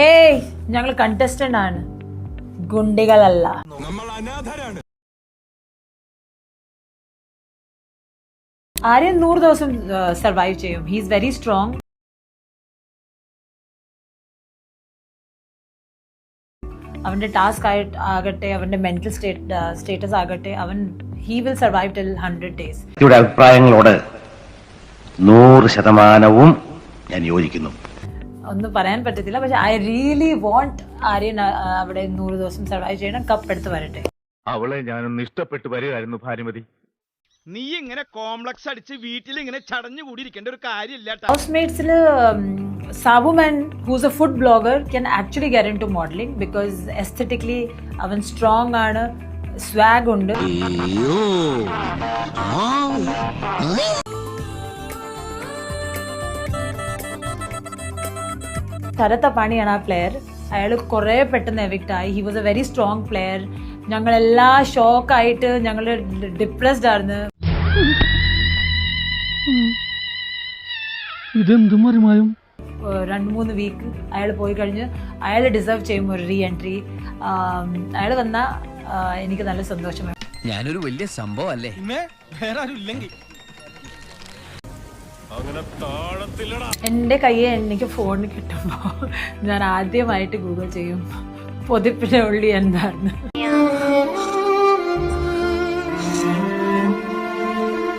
ഏയ് ഞങ്ങൾ കണ്ടസ്റ്റന്റ് ആണ്. ഗുണ്ടികളല്ല. ആര്യൻ നൂറ് ദിവസം സർവൈവ് ചെയ്യും. ഹീസ് വെരി സ്ട്രോങ് അവന്റെ ടാസ്ക് ആയിട്ട് ആകട്ടെ അവന്റെ മെന്റൽ സ്റ്റേറ്റസ് ആകട്ടെ അവൻ he will survive till hundred days അഭിപ്രായങ്ങളോട് നൂറ് ശതമാനവും ഞാൻ യോജിക്കുന്നു. ഒന്നും പറയാൻ പറ്റത്തില്ല. പക്ഷെ ഐ റിയലി വോണ്ട് ആര്യൻ അവിടെ നൂറ് ദിവസം സർവൈവ് ചെയ്യണം. കപ്പ് എടുത്ത് വരട്ടെ. അവളെ ഞാനൊന്ന് ഇഷ്ടപ്പെട്ട് വരികയായിരുന്നു ഭാനുമതി. നീ ഇങ്ങനെ കോംപ്ലക്സ് അടിച്ച് വീട്ടിൽ ഇങ്ങനെ ചടഞ്ഞു കൂടിയിരിക്കേണ്ട ഒരു കാര്യമില്ല house മേറ്റ്സിൽ Sabuman who's a food blogger can actually get into modelling because aesthetically അവൻ സ്ട്രോങ് ആണ് സ്വാഗ് ഉണ്ട്. തരത്ത പണിയാണ് ആ പ്ലെയർ അയാൾ കുറെ പെട്ടെന്ന് എവിക്റ്റ് ആയി. He was a very strong player ഞങ്ങളെല്ലാ ഷോക്കായിട്ട് ഞങ്ങൾ ഡിപ്രസ്ഡ് ആയിരുന്നു. ഏഹ് രണ്ട് മൂന്ന് വീക്ക് അയാൾ പോയി കഴിഞ്ഞ് അയാൾ ഡിസേർവ് ചെയ്യും ഒരു റീ എൻട്രി അയാൾ വന്നാൽ എനിക്ക് നല്ല സന്തോഷമായി ഞാനൊരു വലിയ സംഭവം അല്ലേ? വേറെ ആരും ഇല്ലെങ്കിൽ. എന്റെ കൈയെ എനിക്ക് ഫോണിൽ കിട്ടുമ്പോൾ ഞാൻ ആദ്യമായിട്ട് ഗൂഗിൾ ചെയ്യും. പൊതിപ്പിന്റെ ഉള്ളി എന്താണ്